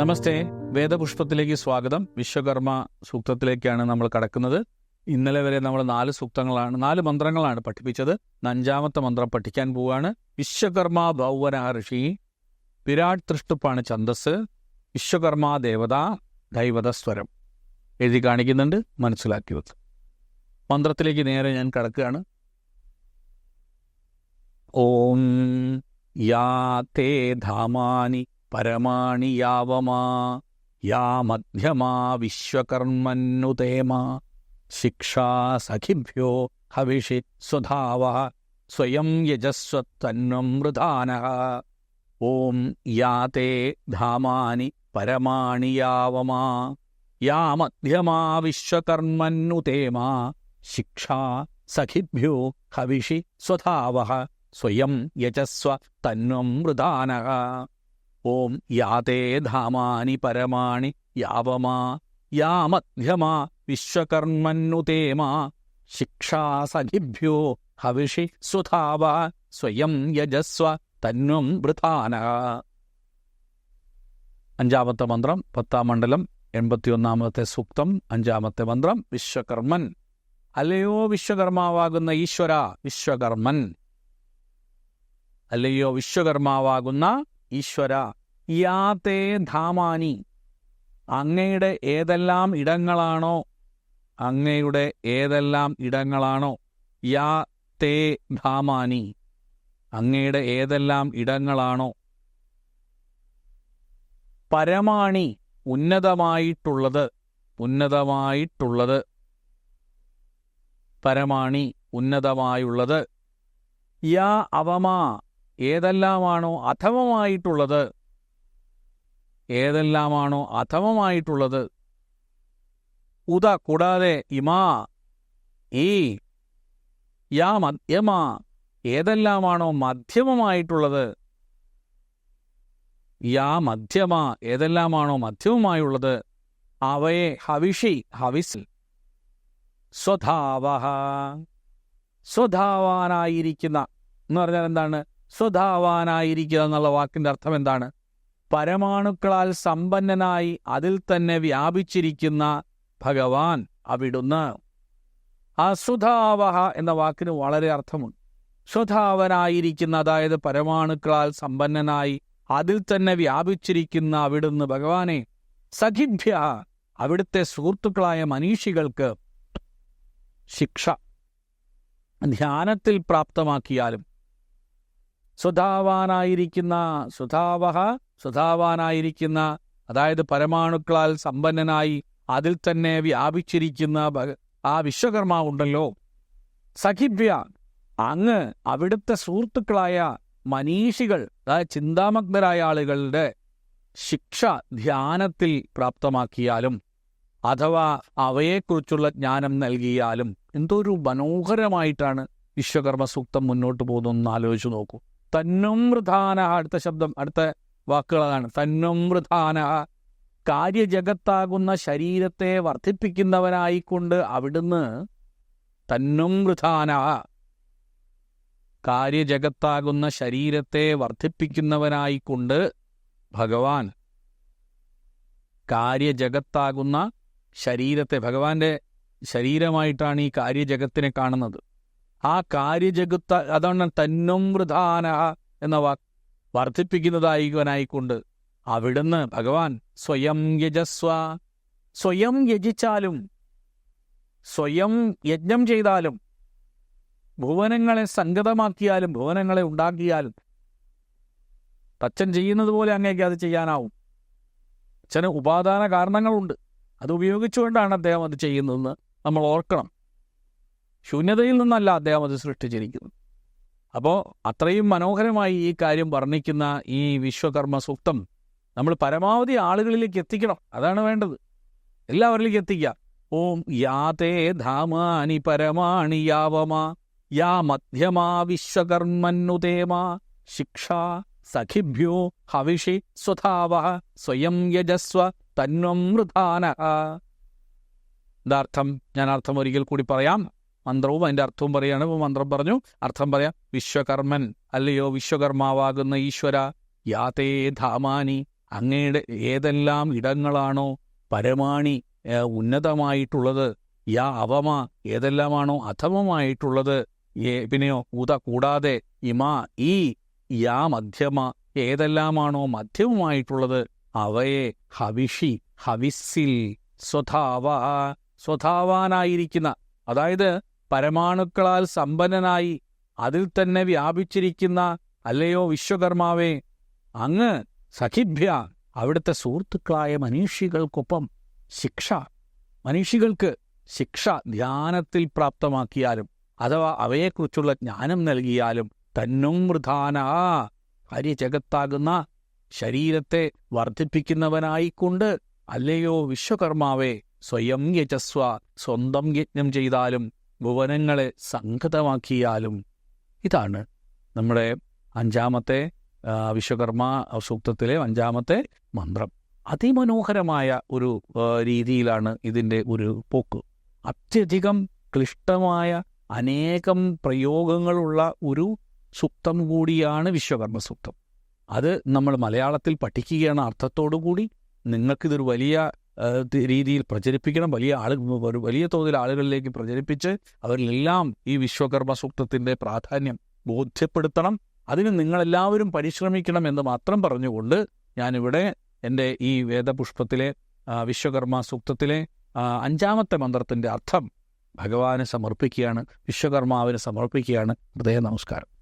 നമസ്തേ. വേദപുഷ്പത്തിലേക്ക് സ്വാഗതം. വിശ്വകർമ്മ സൂക്തത്തിലേക്കാണ് നമ്മൾ കടക്കുന്നത്. ഇന്നലെ വരെ നമ്മൾ നാല് സൂക്തങ്ങളാണ് നാല് മന്ത്രങ്ങളാണ് പഠിപ്പിച്ചത്. അഞ്ചാമത്തെ മന്ത്രം പഠിക്കാൻ പോവുകയാണ് വിശ്വകർമ്മ ഭൗവന ഋഷി വിരാട് തൃഷ്ടുപ്പാണ് ഛന്ദസ് വിശ്വകർമ്മ ദേവത ദൈവതസ്വരം എഴുതി കാണിക്കുന്നുണ്ട് മനസ്സിലാക്കി വെക്കുക മന്ത്രത്തിലേക്ക് നേരെ ഞാൻ കടക്കുകയാണ്. ഓം യാ തേ ധാമാനി പരമാണി യാവമാ യാ മധ്യമാ വിശ്വകർമ്മന്നുതേമ ശിക്ഷാ സഖിഭ്യോ ഹവിഷി സ്വധാവ സ്വയം യജസ്വത്തന്വം മൃധാന ഓം യാ തേ ധാമാനി പരമാണി യാവമാ യാ മധ്യമാ വിശ്വകർമ്മന്നുതേമാ ശിക്ഷാ സഖിഭ്യോ ഹവിഷി സ്വധാവ സ്വയം യജസ്വ തന്വം മൃധാന ഓം യാതേ ധാമാനി പരമാണി യാവമാ യാ മധ്യമാ വിശ്വകർമ്മന്നുതേമാ ശിക്ഷാ സഖിഭ്യോ ഹവിഷി സുധാവ സ്വയം യജസ്വ തന്വം വൃഥാന. അഞ്ചാമത്തെ മന്ത്രം പത്താം മണ്ഡലം എൺപത്തിയൊന്നാമത്തെ സൂക്തം അഞ്ചാമത്തെ മന്ത്രം വിശ്വകർമ്മൻ. അല്ലയോ വിശ്വകർമാവാകുന്ന ഈശ്വര വിശ്വകർമ്മൻ. അല്ലയോ വിശ്വകർമാവാകുന്ന ഈശ്വര യാതേ ധാമാനി അങ്ങയുടെ ഏതെല്ലാം ഇടങ്ങളാണോ അങ്ങയുടെ ഏതെല്ലാം ഇടങ്ങളാണോ യാ തേ ധാമാനി അങ്ങയുടെ ഏതെല്ലാം ഇടങ്ങളാണോ. പരമാണി ഉന്നതമായിട്ടുള്ളത് ഉന്നതമായിട്ടുള്ളത്. പരമാണി ഉന്നതമായുള്ളത്. യാ അവമാ ഏതെല്ലാമാണോ അഥമമായിട്ടുള്ളത് ഏതെല്ലാമാണോ അഥമമായിട്ടുള്ളത് ഉദ കൂടാതെ ഇമാ ഈ യാ മധ്യമാ ഏതെല്ലാമാണോ മധ്യമമായിട്ടുള്ളത്? യാ മധ്യമ ഏതെല്ലാമാണോ മധ്യമമായുള്ളത് അവയെ ഹവിഷി ഹവിസിൽ സ്വധാവ സ്വധാവാനായിരിക്കുന്ന എന്ന് പറഞ്ഞാൽ എന്താണ്? സ്വധാവാനായിരിക്കുക എന്നുള്ള വാക്കിന്റെ അർത്ഥം എന്താണ്? പരമാണുക്കളാൽ സമ്പന്നനായി അതിൽ തന്നെ വ്യാപിച്ചിരിക്കുന്ന ഭഗവാൻ അവിടുന്ന്. അസുധാവഹ എന്ന വാക്കിന് വളരെ അർത്ഥമുണ്ട്. സ്വധാവനായിരിക്കുന്ന അതായത് പരമാണുക്കളാൽ സമ്പന്നനായി അതിൽ തന്നെ വ്യാപിച്ചിരിക്കുന്ന അവിടുന്ന് ഭഗവാനെ സഖിഭ്യ അവിടുത്തെ സുഹൃത്തുക്കളായ മനീഷികൾക്ക് ശിക്ഷ. ധ്യാനത്തിൽ പ്രാപ്തമാക്കിയാലും സ്വധാവാനായിരിക്കുന്ന സുധാവഹ സുധാവാനായിരിക്കുന്ന അതായത് പരമാണുക്കളാൽ സമ്പന്നനായി അതിൽ തന്നെ വ്യാപിച്ചിരിക്കുന്ന ആ ആ വിശ്വകർമാവുണ്ടല്ലോ. സഖിഭ്യ അങ്ങ് അവിടുത്തെ സുഹൃത്തുക്കളായ മനീഷികൾ അതായത് ചിന്താമഗ്നരായ ആളുകളുടെ ശിക്ഷ ധ്യാനത്തിൽ പ്രാപ്തമാക്കിയാലും അഥവാ അവയെക്കുറിച്ചുള്ള ജ്ഞാനം നൽകിയാലും എന്തൊരു മനോഹരമായിട്ടാണ് വിശ്വകർമ്മ സൂക്തം മുന്നോട്ട് പോകുന്നതെന്ന് ആലോചിച്ച് നോക്കൂ. തന്നൊമൃധാന അടുത്ത ശബ്ദം അടുത്ത വാക്കുകളാണ് തന്നൊമൃധാന കാര്യജഗത്താകുന്ന ശരീരത്തെ വർദ്ധിപ്പിക്കുന്നവനായിക്കൊണ്ട് അവിടുന്ന് തന്നൊമൃധാന കാര്യജഗത്താകുന്ന ശരീരത്തെ വർദ്ധിപ്പിക്കുന്നവനായിക്കൊണ്ട് ഭഗവാൻ കാര്യജഗത്താകുന്ന ശരീരത്തെ ഭഗവാന്റെ ശരീരമായിട്ടാണ് ഈ കാര്യജഗത്തിനെ കാണുന്നത്. ആ കാര്യജഗത്ത അതാണ് തന്നും വൃധാന എന്ന വാക്ക് വർദ്ധിപ്പിക്കുന്നതായിവനായിക്കൊണ്ട് അവിടുന്ന് ഭഗവാൻ സ്വയം യജസ്വ സ്വയം യജിച്ചാലും സ്വയം യജ്ഞം ചെയ്താലും ഭുവനങ്ങളെ സംഗതമാക്കിയാലും ഭുവനങ്ങളെ ഉണ്ടാക്കിയാലും തച്ചൻ ചെയ്യുന്നത് പോലെ അങ്ങേക്ക് അത് ചെയ്യാനാവും. അച്ഛന് ഉപാദാന കാരണങ്ങളുണ്ട്. അത് ഉപയോഗിച്ചുകൊണ്ടാണ് അദ്ദേഹം അത് ചെയ്യുന്നതെന്ന് നമ്മൾ ഓർക്കണം. ശൂന്യതയിൽ നിന്നല്ല അദ്ദേഹം അത് സൃഷ്ടിച്ചിരിക്കുന്നത്. അപ്പോൾ അത്രയും മനോഹരമായി ഈ കാര്യം വർണിക്കുന്ന ഈ വിശ്വകർമ്മ സൂക്തം നമ്മൾ പരമാവധി ആളുകളിലേക്ക് എത്തിക്കണം. അതാണ് വേണ്ടത്. എല്ലാവരിലേക്ക് എത്തിക്കുക. ഓം യാതേ ധാമാനി പരമാണി യാവമാ യാ മധ്യമാ ശിക്ഷാ സഖിഭ്യോ ഹവിഷി സ്വധാവ സ്വയം യജസ്വ തന്വം എന്താർത്ഥം ഞാൻ അർത്ഥം ഒരിക്കൽ കൂടി പറയാം. മന്ത്രവും അതിന്റെ അർത്ഥവും പറയുകയാണ് അപ്പോൾ മന്ത്രം പറഞ്ഞു അർത്ഥം പറയാം വിശ്വകർമ്മൻ അല്ലയോ വിശ്വകർമാവാകുന്ന ഈശ്വര യാതേ ധാമാനി അങ്ങയുടെ ഏതെല്ലാം ഇടങ്ങളാണോ പരമാണി ഉന്നതമായിട്ടുള്ളത് യാ അവമ ഏതെല്ലാമാണോ അധമമായിട്ടുള്ളത് പിന്നെയോ ഉത കൂടാതെ ഇമാ ഈ യാ മധ്യമ ഏതെല്ലാമാണോ മധ്യമമായിട്ടുള്ളത് അവയെ ഹവിഷി ഹവിസിൽ സ്വധാവ സ്വധാവാനായിരിക്കുന്ന അതായത് പരമാണുക്കളാൽ സമ്പന്നനായി അതിൽ തന്നെ വ്യാപിച്ചിരിക്കുന്ന അല്ലയോ വിശ്വകർമാവേ? അങ്ങ് സഖിഭ്യ അവിടുത്തെ സുഹൃത്തുക്കളായ മനീഷികൾക്കൊപ്പം ശിക്ഷ. മനീഷികൾക്ക് ശിക്ഷ ധ്യാനത്തിൽ പ്രാപ്തമാക്കിയാലും അഥവാ അവയെക്കുറിച്ചുള്ള ജ്ഞാനം നൽകിയാലും തന്നും മൃധാന ഹരിജഗത്താകുന്ന ശരീരത്തെ വർദ്ധിപ്പിക്കുന്നവനായിക്കൊണ്ട് അല്ലയോ വിശ്വകർമാവേ സ്വയം യജസ്വ സ്വന്തം യജ്ഞം ചെയ്താലും ഭുവനങ്ങളെ സംഘതമാക്കിയാലും ഇതാണ് നമ്മുടെ അഞ്ചാമത്തെ വിശ്വകർമ്മ സൂക്തത്തിലെ അഞ്ചാമത്തെ മന്ത്രം. അതിമനോഹരമായ ഒരു രീതിയിലാണ് ഇതിന്റെ ഒരു പോക്ക്. അത്യധികം ക്ലിഷ്ടമായ അനേകം പ്രയോഗങ്ങളുള്ള ഒരു സൂക്തം കൂടിയാണ് വിശ്വകർമ്മ സൂക്തം. അത് നമ്മൾ മലയാളത്തിൽ പഠിക്കുകയാണ് അർത്ഥത്തോടു കൂടി നിങ്ങൾക്കിതൊരു വലിയ രീതിയിൽ പ്രചരിപ്പിക്കണം. വലിയ ആളുകൾ വലിയ തോതിൽ ആളുകളിലേക്ക് പ്രചരിപ്പിച്ച് അവരിലെല്ലാം ഈ വിശ്വകർമ്മ സൂക്തത്തിന്റെ പ്രാധാന്യം ബോധ്യപ്പെടുത്തണം. അതിന് നിങ്ങളെല്ലാവരും പരിശ്രമിക്കണം എന്ന് മാത്രം പറഞ്ഞുകൊണ്ട് ഞാനിവിടെ എന്റെ ഈ വേദപുഷ്പത്തിലെ വിശ്വകർമ്മ സൂക്തത്തിലെ അഞ്ചാമത്തെ മന്ത്രത്തിന്റെ അർത്ഥം ഭഗവാന് സമർപ്പിക്കുകയാണ് വിശ്വകർമാവിന് സമർപ്പിക്കുകയാണ്. ഹൃദയ നമസ്കാരം.